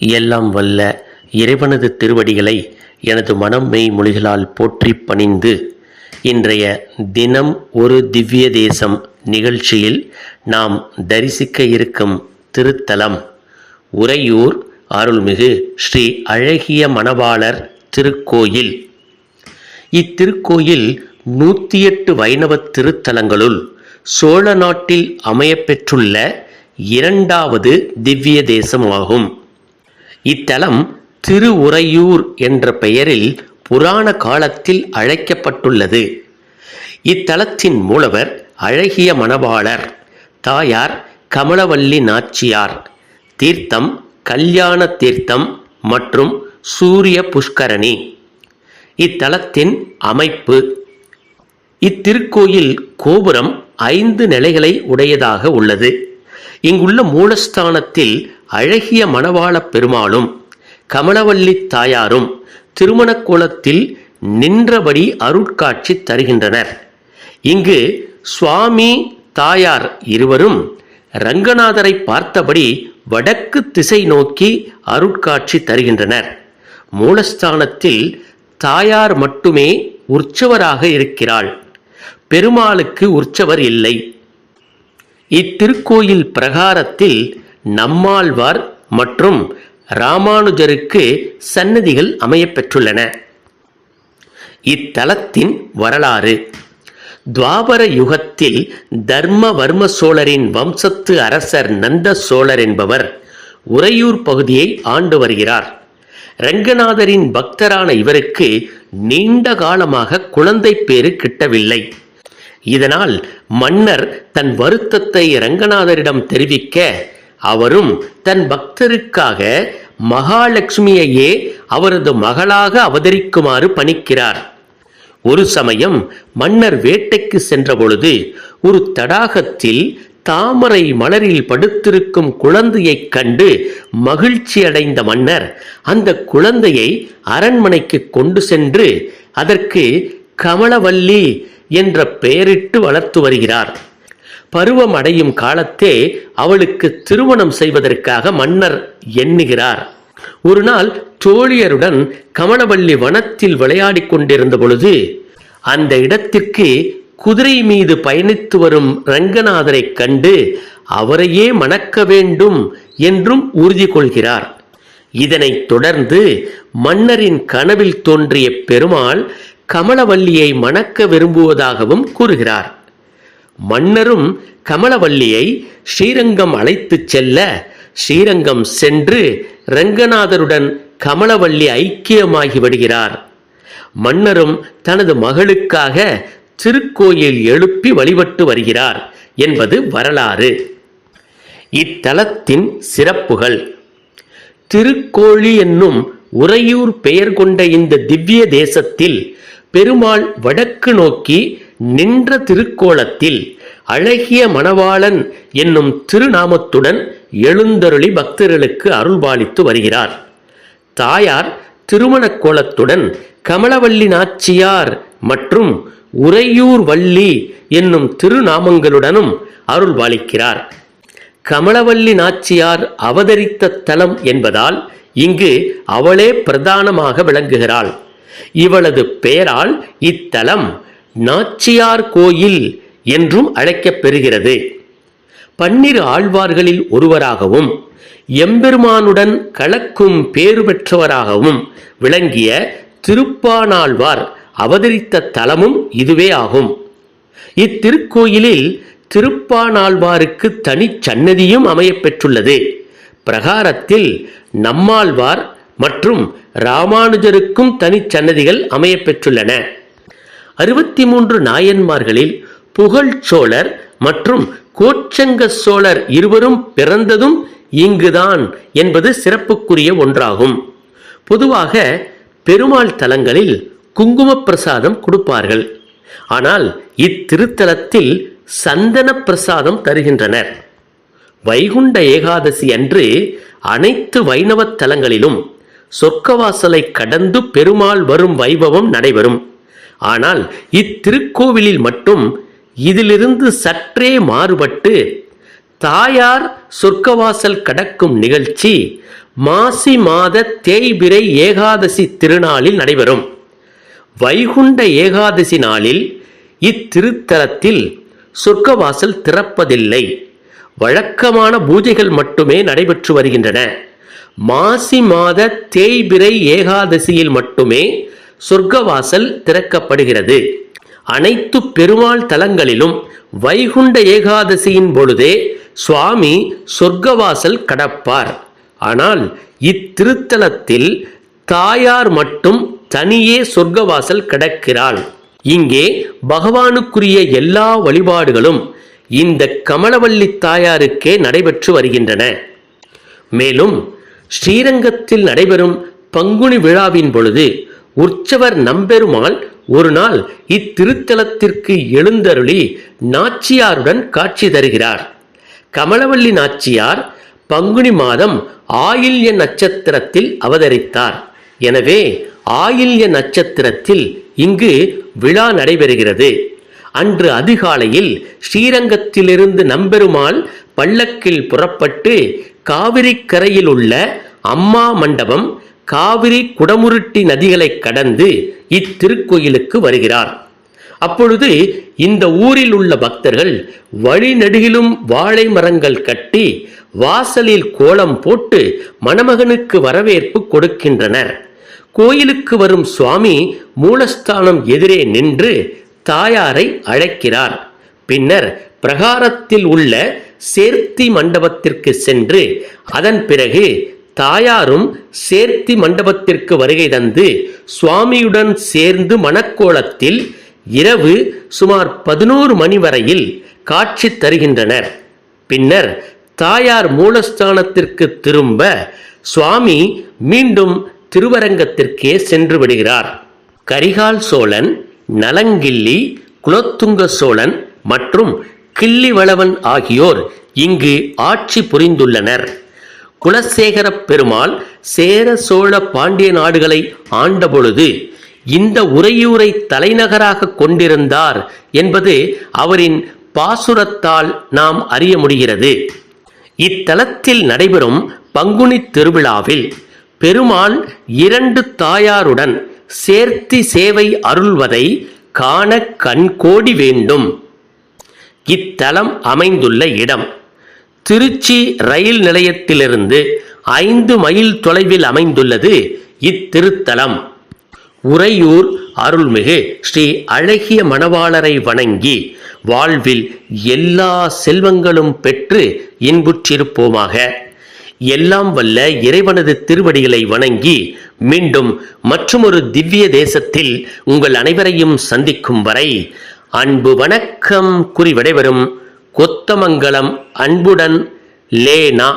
எல்லாம் வல்ல இறைவனது திருவடிகளை எனது மனம் மெய் மொழிகளால் போற்றி பணிந்து இன்றைய தினம் ஒரு திவ்ய தேசம் நிகழ்ச்சியில் நாம் தரிசிக்க இருக்கும் திருத்தலம். உறையூர் அருள்மிகு ஸ்ரீ அழகிய மணவாளர் திருக்கோயில். இத்திருக்கோயில் நூற்றி எட்டு வைணவ திருத்தலங்களுள் சோழ நாட்டில் அமையப்பெற்றுள்ள இரண்டாவது திவ்ய தேசமாகும். இத்தலம் திருஉறையூர் என்ற பெயரில் புராண காலத்தில் அழைக்கப்பட்டுள்ளது. இத்தலத்தின் மூலவர் அழகிய மணவாளர் தாயார் கமலவல்லி நாச்சியார். தீர்த்தம் கல்யாண தீர்த்தம் மற்றும் சூரிய புஷ்கரணி. இத்தலத்தின் அமைப்பு இத்திருக்கோயில் கோபுரம் ஐந்து நிலைகளை உடையதாக உள்ளது. இங்குள்ள மூலஸ்தானத்தில் அழகிய மணவாளப் பெருமாளும் கமலவல்லி தாயாரும் திருமண கோலத்தில் நின்றபடி அருட்காட்சி தருகின்றனர். இங்கு சுவாமி தாயார் இருவரும் ரங்கநாதரை பார்த்தபடி வடக்கு திசை நோக்கி அருட்காட்சி தருகின்றனர். மூலஸ்தானத்தில் தாயார் மட்டுமே உற்சவராக இருக்கிறாள். பெருமாளுக்கு உற்சவர் இல்லை. இத்திருக்கோயில் பிரகாரத்தில் நம்மாழ்வார் மற்றும் ராமானுஜருக்கு சன்னதிகள் அமையப்பெற்றுள்ளன இத்தலத்தின் வரலாறு. துவாபர யுகத்தில் தர்மவர்ம சோழரின் வம்சத்து அரசர் நந்த சோழர் என்பவர் உறையூர் பகுதியை ஆண்டு வருகிறார். ரங்கநாதரின் பக்தரான இவருக்கு நீண்ட காலமாக குழந்தை பேறு கிட்டவில்லை. இதனால் மன்னர் தன் வருத்தத்தை ரங்கநாதரிடம் தெரிவிக்க அவரும் தன் பக்தருக்காக மகாலட்சுமியையே அவரது மகளாக அவதரிக்குமாறு பணிக்கிறார். ஒரு சமயம் மன்னர் வேட்டைக்கு சென்றபொழுது ஒரு தடாகத்தில் தாமரை மலரில் படுத்திருக்கும் குழந்தையைக் கண்டு மகிழ்ச்சி அடைந்த மன்னர் அந்த குழந்தையை அரண்மனைக்கு கொண்டு சென்று அதற்கு கமலவல்லி என்ற பெயரிட்டு வளர்த்து வருகிறார். பருவம் அடையும் காலத்தே அவளுக்கு திருமணம் செய்வதற்காக மன்னர் எண்ணுகிறார். ஒரு நாள் தோழியருடன் கமலவள்ளி வனத்தில் விளையாடிக் கொண்டிருந்த பொழுது அந்த இடத்திற்கு குதிரை மீது பயணித்து வரும் ரங்கநாதரை கண்டு அவரையே மணக்க வேண்டும் என்றும் உறுதி கொள்கிறார். இதனைத் தொடர்ந்து மன்னரின் கனவில் தோன்றிய பெருமாள் கமலவல்லியை மணக்க விரும்புவதாகவும் கூறுகிறார். மன்னரும் கமலவல்லியை ஸ்ரீரங்கம் அழைத்துச் செல்ல ஸ்ரீரங்கம் சென்று ரங்கநாதருடன் கமலவல்லி ஐக்கியமாகி விடுகிறார். மன்னரும் தனது மகளுக்காக திருக்கோயில் எழுப்பி வழிபட்டு வருகிறார் என்பது வரலாறு. இத்தலத்தின் சிறப்புகள். திருக்கோழி என்னும் உறையூர் பெயர் கொண்ட இந்த திவ்ய தேசத்தில் பெருமாள் வடக்கு நோக்கி நின்ற திருக்கோலத்தில் அழகிய மணவாளன் என்னும் திருநாமத்துடன் எழுந்தருளி பக்தர்களுக்கு அருள்பாலித்து வருகிறார். தாயார் திருமணக் கோலத்துடன் கமலவல்லி நாச்சியார் மற்றும் உறையூர் வள்ளி என்னும் திருநாமங்களுடனும் அருள்பாலிக்கிறார் கமலவல்லி நாச்சியார் அவதரித்த தலம் என்பதால் இங்கு அவளே பிரதானமாக விளங்குகிறாள். இவளது பெயரால் இத்தலம் நாச்சியார் கோயில் என்றும் அழைக்கப் பெறுகிறது பன்னிரு ஆழ்வார்களில் ஒருவராகவும் எம்பெருமானுடன் கலக்கும் பேறு பெற்றவராகவும் விளங்கிய திருப்பானாழ்வார் அவதரித்த தலமும் இதுவே ஆகும். இத்திருக்கோயிலில் திருப்பானாழ்வாருக்கு தனிச் சன்னதியும் அமையப்பெற்றுள்ளது. பிரகாரத்தில் நம்மாழ்வார் மற்றும் ராமானுஜருக்கும் தனிச் சன்னதிகள் அமையப்பெற்றுள்ளன. அறுபத்தி மூன்று நாயன்மார்களில் புகழ் சோழர் மற்றும் கோச்சங்க சோழர் இருவரும் பிறந்ததும் இங்குதான் என்பது சிறப்புக்குரிய ஒன்றாகும். பொதுவாக பெருமாள் தலங்களில் குங்கும பிரசாதம் கொடுப்பார்கள். ஆனால் இத்திருத்தலத்தில் சந்தன பிரசாதம் தருகின்றனர். வைகுண்ட ஏகாதசி அன்று அனைத்து வைணவத் தலங்களிலும் சொர்க்கவாசலை கடந்து பெருமாள் வரும் வைபவம் நடைபெறும். ஆனால் இத்திருக்கோவிலில் மட்டும் இதிலிருந்து சற்றே மாறுபட்டு தாயார் சொர்க்கவாசல் கடக்கும் நிகழ்ச்சி மாசி மாத தேய்பிரை ஏகாதசி திருநாளில் நடைபெறும். வைகுண்ட ஏகாதசி நாளில் இத்திருத்தலத்தில் சொர்க்கவாசல் திறப்பதில்லை. வழக்கமான பூஜைகள் மட்டுமே நடைபெற்று வருகின்றன. மாசி மாத தேய்பிரை ஏகாதசியில் மட்டுமே சொர்க்கவாசல் திறக்கப்படுகிறது. அனைத்து பெருமாள் தலங்களிலும் வைகுண்ட ஏகாதசியின் பொழுதே சுவாமி சொர்க்கவாசல் கடப்பார். ஆனால் இத்திருத்தலத்தில் தாயார் மட்டும் தனியே சொர்க்கவாசல் கடக்கிறாள். இங்கே பகவானுக்குரிய எல்லா வழிபாடுகளும் இந்த கமலவள்ளி தாயாருக்கே நடைபெற்று வருகின்றன. மேலும் ஸ்ரீரங்கத்தில் நடைபெறும் பங்குனி விழாவின் பொழுது உற்சவர் நம்பெருமாள் ஒரு நாள் இத்திருத்தலத்திற்கு எழுந்தருளி நாச்சியாருடன் காட்சி தருகிறார். கமலவள்ளி நாச்சியார் பங்குனி மாதம் ஆயில்ய நட்சத்திரத்தில் அவதரித்தார். எனவே ஆயில்ய நட்சத்திரத்தில் இங்கு விழா நடைபெறுகிறது. அன்று அதிகாலையில் ஸ்ரீரங்கத்திலிருந்து நம்பெருமாள் பல்லக்கில் புறப்பட்டு காவிரி கரையில் உள்ள அம்மா மண்டபம் காவிரி குடமுருட்டி நதிகளை கடந்து இத்திருக்கோயிலுக்கு வருகிறார். அப்பொழுது இந்த ஊரில் உள்ள பக்தர்கள் வழிநெடுகிலும் வாழை மரங்கள் கட்டி வாசலில் கோலம் போட்டு மணமகனுக்கு வரவேற்பு கொடுக்கின்றனர். கோயிலுக்கு வரும் சுவாமி மூலஸ்தானம் எதிரே நின்று தாயாரை அழைக்கிறார். பின்னர் பிரகாரத்தில் உள்ள சேர்த்தி மண்டபத்திற்கு சென்று அதன் பிறகு தாயாரும் சேர்த்தி மண்டபத்திற்கு வருகை தந்து சுவாமியுடன் சேர்ந்து மணக்கோலத்தில் இரவு சுமார் பதினோரு மணி வரையில் காட்சி தருகின்றனர். பின்னர் தாயார் மூலஸ்தானத்திற்கு திரும்ப சுவாமி மீண்டும் திருவரங்கத்திற்கே சென்று விடுகிறார். கரிகால் சோழன் நலங்கிள்ளி குலத்துங்க சோழன் மற்றும் கிள்ளிவளவன் ஆகியோர் இங்கு ஆட்சி புரிந்துள்ளனர். குலசேகர பெருமாள் சேர சோழ பாண்டிய நாடுகளை ஆண்டபொழுது இந்த உறையூரை தலைநகராக கொண்டிருந்தார் என்பது அவரின் பாசுரத்தால் நாம் அறிய முடிகிறது. இத்தலத்தில் நடைபெறும் பங்குனி திருவிழாவில் பெருமாள் இரண்டு தாயாருடன் சேர்த்தி சேவை அருள்வதை காண கண்கோடி வேண்டும். இத்தலம் அமைந்துள்ள இடம். திருச்சி ரயில் நிலையத்திலிருந்து ஐந்து மைல் தொலைவில் அமைந்துள்ளது இத்திருத்தலம். உறையூர் அருள்மிகு ஸ்ரீ அழகிய மணவாளரை வணங்கி வாழ்வில் எல்லா செல்வங்களும் பெற்று இன்புற்றிருப்போமாக. எல்லாம் வல்ல இறைவனது திருவடிகளை வணங்கி மீண்டும் மற்றுமொரு திவ்ய தேசத்தில் உங்கள் அனைவரையும் சந்திக்கும் வரை அன்பு வணக்கம் குறிவடைவரும் விடைபெறும் கொத்தமங்கலம் அன்புடன் லேனா